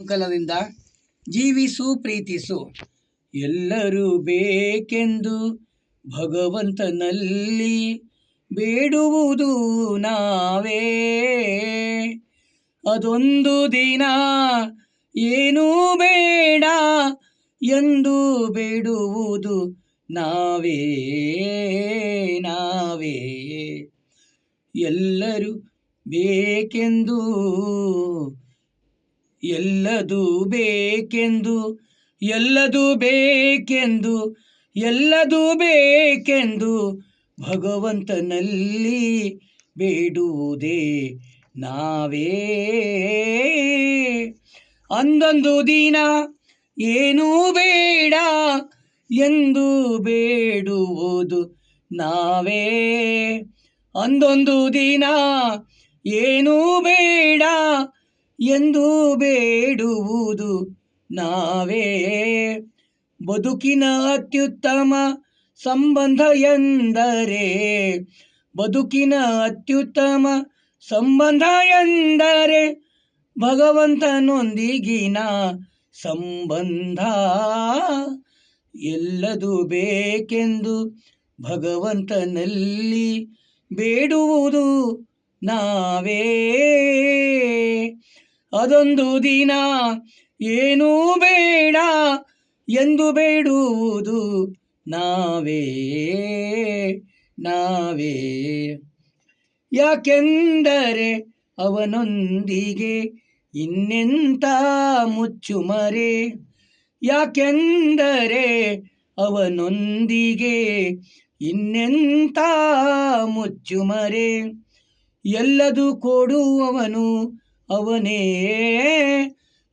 ಸಂಕಲನದಿಂದ ಜೀವಿಸು, ಪ್ರೀತಿಸು. ಎಲ್ಲರೂ ಬೇಕೆಂದು ಭಗವಂತನಲ್ಲಿ ಬೇಡುವುದು ನಾವೇ. ಅದೊಂದು ದಿನ ಏನೂ ಬೇಡ ಎಂದು ಬೇಡುವುದು ನಾವೇ ನಾವೇ. ಎಲ್ಲರೂ ಬೇಕೆಂದು ಎಲ್ಲದು ಬೇಕೆಂದು ಎಲ್ಲದು ಬೇಕೆಂದು ಎಲ್ಲದು ಬೇಕೆಂದು ಭಗವಂತನಲ್ಲಿ ಬೇಡುವುದೇ ನಾವೇ. ಅಂದೊಂದು ದಿನ ಏನೂ ಬೇಡ ಎಂದು ಬೇಡುವುದು ನಾವೇ. ಅಂದೊಂದು ದಿನ ಏನೂ ಬೇಡ ಎಂದು ಬೇಡುವುದು ನಾವೇ. ಬದುಕಿನ ಅತ್ಯುತ್ತಮ ಸಂಬಂಧ ಎಂದರೆ, ಬದುಕಿನ ಅತ್ಯುತ್ತಮ ಸಂಬಂಧ ಎಂದರೆ ಭಗವಂತನೊಂದಿಗಿನ ಸಂಬಂಧ. ಎಲ್ಲದು ಬೇಕೆಂದು ಭಗವಂತನಲ್ಲಿ ಬೇಡುವುದು ನಾವೇ. ಅದೊಂದು ದಿನ. ಏನೂ ಬೇಡ ಎಂದು ಬೇಡುವುದು ನಾವೇ ನಾವೇ. ಯಾಕೆಂದರೆ ಅವನೊಂದಿಗೆ ಇನ್ನೆಂಥ ಮುಚ್ಚುಮರೆ? ಯಾಕೆಂದರೆ ಅವನೊಂದಿಗೆ ಇನ್ನೆಂಥ ಮುಚ್ಚುಮರೆ? ಎಲ್ಲದು ಕೊಡುವವನು ಅವನೇ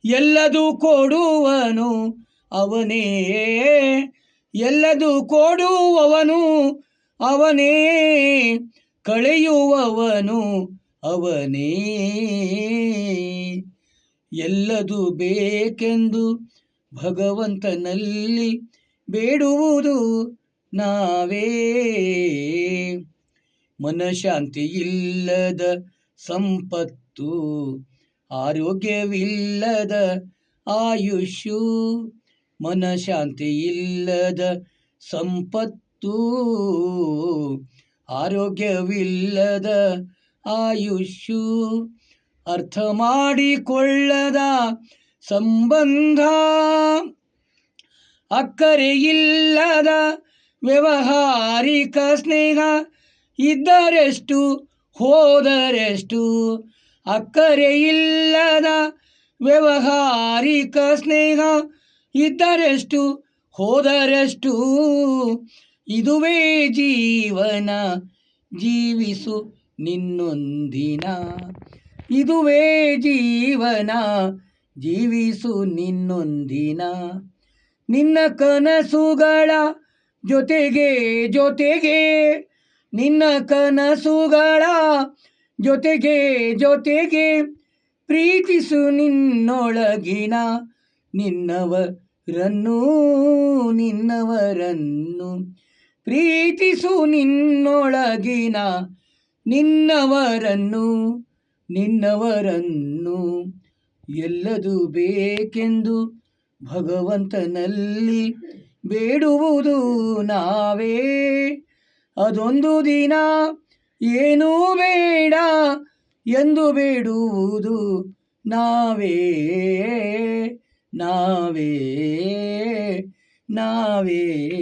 ಎಲ್ಲದು ಕೊಡುವನು, ಅವನೇ ಎಲ್ಲದು ಕೊಡುವವನು, ಅವನೇ ಕಳೆಯುವವನು, ಅವನೇ ಎಲ್ಲದು ಬೇಕೆಂದು ಭಗವಂತನಲ್ಲಿ ಬೇಡುವುದು ನಾವೇ. ಮನಶಾಂತಿ ಇಲ್ಲದ ಸಂಪತ್ತು, ಆರೋಗ್ಯವಿಲ್ಲದ ಆಯುಷ್ಯು ಮನಶಾಂತಿ ಇಲ್ಲದ ಸಂಪತ್ತು, ಆರೋಗ್ಯವಿಲ್ಲದ ಆಯುಷ್ಯು, ಅರ್ಥ ಮಾಡಿಕೊಳ್ಳದ ಸಂಬಂಧ ಅಕ್ಕರೆ ಇಲ್ಲದ ವ್ಯವಹಾರಿಕ ಸ್ನೇಹ ಇದ್ದರೆಷ್ಟು ಹೋದರೆಷ್ಟು ಅಕ್ಕರೆ ಇಲ್ಲದ ವ್ಯವಹಾರಿಕ ಸ್ನೇಹ ಇದ್ದರೆಷ್ಟು ಹೋದರೆಷ್ಟು ಇದುವೇ ಜೀವನ ಜೀವಿಸು ನಿನ್ನೊಂದಿನ. ಇದುವೇ ಜೀವನ ಜೀವಿಸು ನಿನ್ನೊಂದಿನ. ನಿನ್ನ ಕನಸುಗಳ ಜೊತೆಗೆ ಜೊತೆಗೆ ನಿನ್ನ ಕನಸುಗಳ ಜೊತೆಗೆ ಜೊತೆಗೆ ಪ್ರೀತಿಸು ನಿನ್ನೊಳಗಿನ ನಿನ್ನವರನ್ನು ನಿನ್ನವರನ್ನು. ಪ್ರೀತಿಸು ನಿನ್ನೊಳಗಿನ ನಿನ್ನವರನ್ನು ನಿನ್ನವರನ್ನು. ಎಲ್ಲದು ಬೇಕೆಂದು ಭಗವಂತನಲ್ಲಿ ಬೇಡುವುದು ನಾವೇ. ಅದೊಂದು ದಿನ ಏನೂ ಬೇಡ ಎಂದು ಬೇಡುವುದು ನಾವೇ ನಾವೇ ನಾವೇ.